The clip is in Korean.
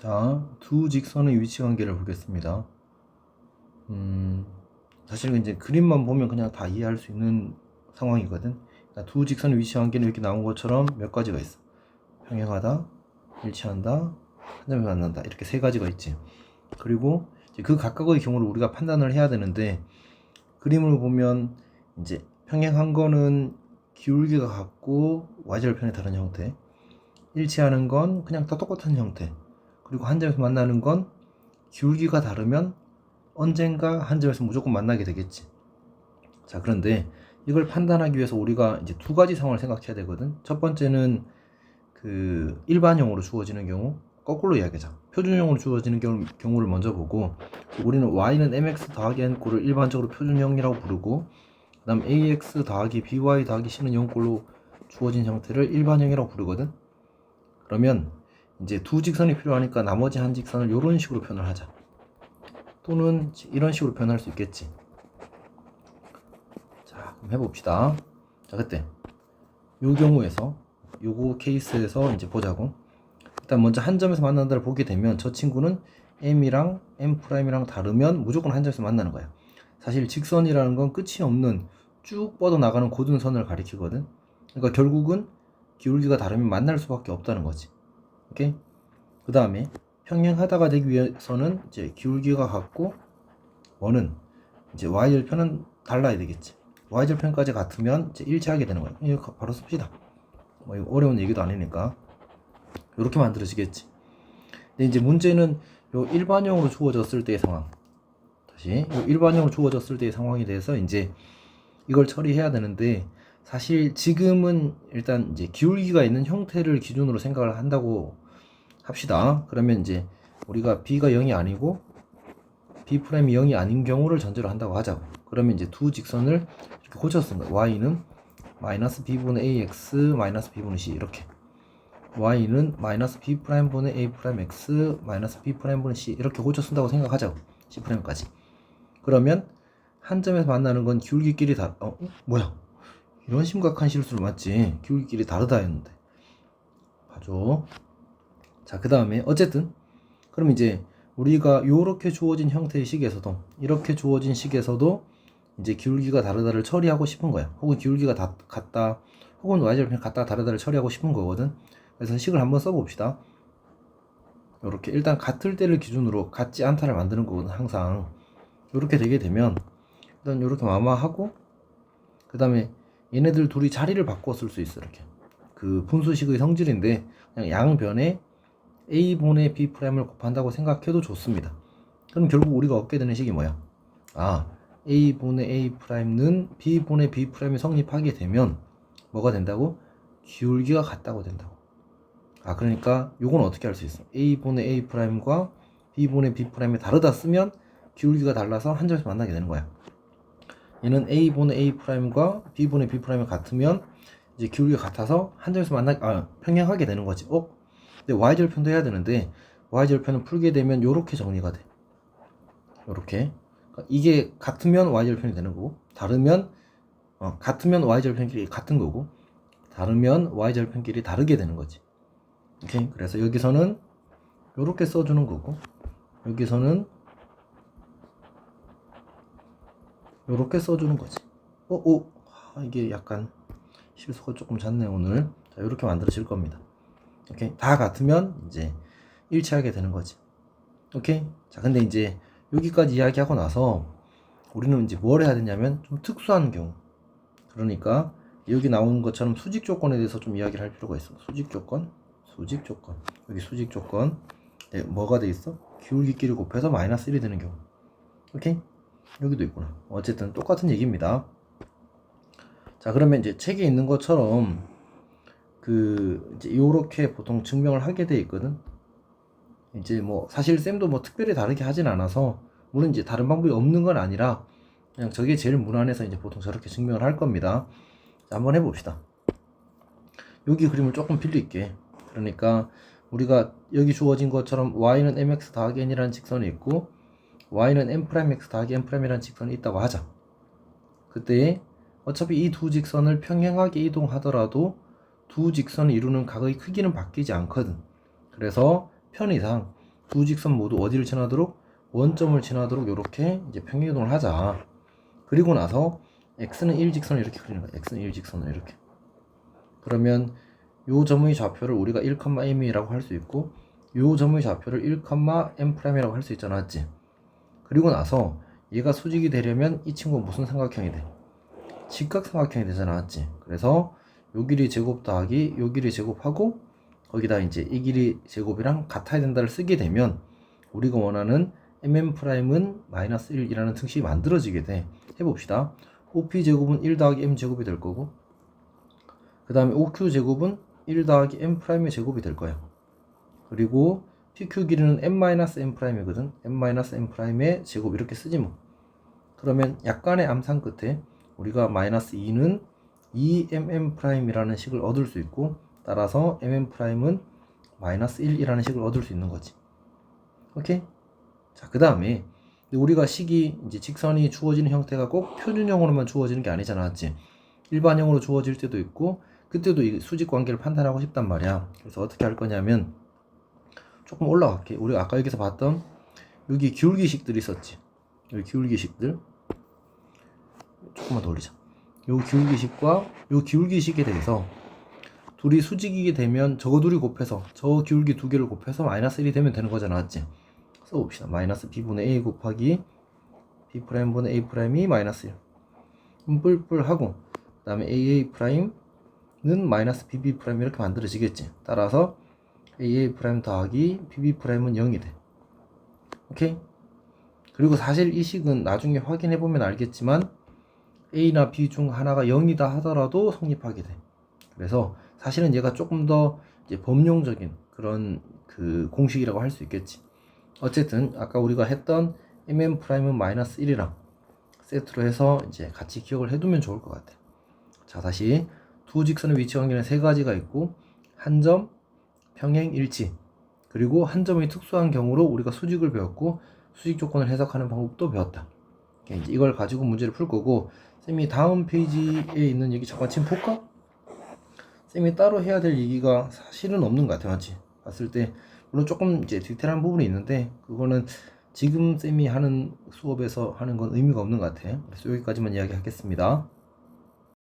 자, 두 직선의 위치 관계를 보겠습니다. 음, 사실 이제 그림만 보면 그냥 다 이해할 수 있는 상황이거든. 두 직선의 위치 관계는 이렇게 나온 것처럼 몇 가지가 있어. 평행하다, 일치한다, 한 점에 만난다. 이렇게 세 가지가 있지. 그리고 그 각각의 경우를 우리가 판단을 해야 되는데 그림을 보면 이제 평행한 거는 기울기가 같고 y절편이 다른 형태. 일치하는 건 그냥 다 똑같은 형태. 그리고 한 점에서 만나는 건 기울기가 다르면 언젠가 한 점에서 무조건 만나게 되겠지. 자, 그런데 이걸 판단하기 위해서 우리가 이제 두 가지 상황을 생각해야 되거든. 첫 번째는 그 일반형으로 주어지는 경우, 거꾸로 이야기하자. 표준형으로 주어지는 경우, 경우를 먼저 보고, 우리는 y는 mx 더하기 n꼴을 일반적으로 표준형이라고 부르고, 그 다음 ax 더하기 by 더하기 c는 0꼴로 주어진 형태를 일반형이라고 부르거든. 그러면 이제 두 직선이 필요하니까 나머지 한 직선을 이런 식으로 표현을 하자. 또는 이런 식으로 표현할 수 있겠지. 자, 그럼 해봅시다. 자, 그때 요 경우에서 요거 케이스에서 이제 보자고. 일단 먼저 한 점에서 만난다를 보게 되면 저 친구는 m이랑 m'이랑 다르면 무조건 한 점에서 만나는 거야. 사실 직선이라는 건 끝이 없는 쭉 뻗어 나가는 고든 선을 가리키거든. 그러니까 결국은 기울기가 다르면 만날 수밖에 없다는 거지. 오케이? 그 다음에 평행하다가 되기 위해서는 이제 기울기가 같고 원은 이제 y절편은 달라야 되겠지. y절편까지 같으면 이제 일치하게 되는 거야. 이거 바로 씁시다. 뭐 이거 어려운 얘기도 아니니까 이렇게 만들어지겠지. 근데 이제 문제는 요 일반형으로 주어졌을 때의 상황. 다시 요 일반형으로 주어졌을 때의 상황에 대해서 이제 이걸 처리해야 되는데 사실 지금은 일단 이제 기울기가 있는 형태를 기준으로 생각을 한다고 합시다. 그러면 이제 우리가 b가 0이 아니고 b 프라임이 0이 아닌 경우를 전제로 한다고 하자고. 그러면 이제 두 직선을 이렇게 고쳤습니다. y는 마이너스 b분의 ax 마이너스 b분의 c 이렇게. y는 마이너스 b 프라임 분의 a 프라임 x 마이너스 b 프라임 분의 c 이렇게 고쳐 쓴다고 생각하자고. c 프라임까지. 그러면 한 점에서 만나는 건 기울기끼리 다 어, 어? 뭐야? 이런 심각한 실수를 맞지. 기울기끼리 다르다 했는데. 봐줘. 자, 그 다음에 어쨌든 그럼 이제 우리가 요렇게 주어진 형태의 식에서도 이렇게 주어진 식에서도 이제 기울기가 다르다를 처리하고 싶은 거야. 혹은 기울기가 다 같다. 혹은 y절편 같다 다르다를 처리하고 싶은 거거든. 그래서 식을 한번 써봅시다. 요렇게 일단 같을 때를 기준으로 같지 않다를 만드는 거거든 항상. 요렇게 되게 되면 일단 요렇게 마마하고 그 다음에 얘네들 둘이 자리를 바꿔 쓸수 있어 이렇게 그 분수식의 성질인데 그냥 양변에 a분의 b 프라임을 곱한다고 생각해도 좋습니다. 그럼 결국 우리가 얻게 되는 식이 뭐야? 아 a분의 a 프라임은 b분의 b 프라임이 성립하게 되면 뭐가 된다고? 기울기가 같다고 된다고. 아 그러니까 요건 어떻게 할 수 있어? a분의 a 프라임과 b분의 b 프라임이 다르다 쓰면 기울기가 달라서 한 점에서 만나게 되는 거야. 얘는 a분의 a 프라임과 b분의 b 프라임이 같으면 이제 기울기가 같아서 한 점에서 만나 아 평행하게 되는 거지. 어? 근데 y절편도 해야 되는데 y절편은 풀게 되면 요렇게 정리가 돼. 요렇게. 그러니까 이게 같으면 y절편이 되는 거고 다르면 어, 같으면 y절편끼리 같은 거고 다르면 y절편끼리 다르게 되는 거지. 오케이. 그래서 여기서는 요렇게 써주는 거고 여기서는 요렇게 써주는 거지. 어, 오, 아, 이게 약간 실수가 조금 잦네 오늘. 자, 요렇게 만들어질 겁니다. 오케이, 다 같으면 이제 일치하게 되는 거지. 오케이. 자, 근데 이제 여기까지 이야기하고 나서 우리는 이제 뭘 해야 되냐면 좀 특수한 경우. 그러니까 여기 나오는 것처럼 수직 조건에 대해서 좀 이야기를 할 필요가 있어. 수직 조건, 수직 조건. 여기 수직 조건. 네, 뭐가 돼 있어? 기울기끼리 곱해서 마이너스 1이 되는 경우. 오케이? 여기도 있구나. 어쨌든 똑같은 얘기입니다. 자, 그러면 이제 책에 있는 것처럼 그 이제 요렇게 보통 증명을 하게 돼 있거든. 이제 뭐 사실 쌤도 뭐 특별히 다르게 하진 않아서 물론 이제 다른 방법이 없는 건 아니라 그냥 저게 제일 무난해서 이제 보통 저렇게 증명을 할 겁니다. 자, 한번 해봅시다. 여기 그림을 조금 빌릴게. 그러니까 우리가 여기 주어진 것처럼 y는 mx 더하기 n이라는 직선이 있고 y는 m'x 더하기 m'이라는 직선이 있다고 하자. 그때 어차피 이 두 직선을 평행하게 이동하더라도 두 직선을 이루는 각의 크기는 바뀌지 않거든. 그래서 편의상 두 직선 모두 어디를 지나도록 원점을 지나도록 이렇게 이제 평행 이동을 하자. 그리고 나서 x는 1직선을 이렇게 그리는 거야. x는 1직선을 이렇게. 그러면 요 점의 좌표를 우리가 1,m이라고 할 수 있고 요 점의 좌표를 1,m'이라고 할 수 있잖아, 맞지? 그리고 나서 얘가 수직이 되려면 이 친구는 무슨 삼각형이 돼? 직각삼각형이 되잖아, 맞지? 그래서 요 길이 제곱 더하기 요 길이 제곱하고 거기다 이제 이 길이 제곱이랑 같아야 된다를 쓰게 되면 우리가 원하는 mm'은 마이너스 1이라는 등식이 만들어지게 돼. 해봅시다. OP 제곱은 1 더하기 m 제곱이 될 거고 그 다음에 OQ 제곱은 1 더하기 m'의 제곱이 될 거야. 그리고 PQ 길이는 m-m'이거든. m-m'의 제곱 이렇게 쓰지 뭐. 그러면 약간의 암산 끝에 우리가 마이너스 2는 2mm'이라는 식을 얻을 수 있고 따라서 mm'은 마이너스 1이라는 식을 얻을 수 있는 거지. 오케이? 자, 그 다음에 우리가 식이 이제 직선이 주어지는 형태가 꼭 표준형으로만 주어지는 게 아니잖아, 맞지? 일반형으로 주어질 때도 있고 그때도 이 수직 관계를 판단하고 싶단 말이야. 그래서 어떻게 할 거냐면 조금 올라갈게. 우리 아까 여기서 봤던 여기 기울기식들이 있었지. 여기 기울기식들 조금만 더 올리자. 요 기울기식과 요 기울기식에 대해서 둘이 수직이게 되면 저거 둘이 곱해서 저 기울기 두 개를 곱해서 마이너스 1이 되면 되는 거잖아, 맞지? 써봅시다. 마이너스 b분의 a 곱하기 b 프라임분의 a 프라임이 마이너스 1. 그럼 뿔뿔 하고 그 다음에 aa 프라임은 마이너스 bb 프라임 이렇게 만들어지겠지. 따라서 aa 프라임 더하기 bb 프라임은 0이 돼. 오케이? 그리고 사실 이 식은 나중에 확인해 보면 알겠지만 a나 b 중 하나가 0이다 하더라도 성립하게 돼. 그래서 사실은 얘가 조금 더 범용적인 그런 그 공식이라고 할 수 있겠지. 어쨌든 아까 우리가 했던 mm 프라임은 마이너스 1이랑 세트로 해서 이제 같이 기억을 해두면 좋을 것 같아. 자 다시 두 직선의 위치 관계는 세 가지가 있고 한 점, 평행, 일치 그리고 한 점의 특수한 경우로 우리가 수직을 배웠고 수직 조건을 해석하는 방법도 배웠다. 이제 이걸 가지고 문제를 풀 거고 쌤이 다음 페이지에 있는 얘기 잠깐 지금 볼까? 쌤이 따로 해야 될 얘기가 사실은 없는 것 같아 맞지? 봤을 때 물론 조금 이제 디테일한 부분이 있는데 그거는 지금 쌤이 하는 수업에서 하는 건 의미가 없는 것 같아 그래서 여기까지만 이야기하겠습니다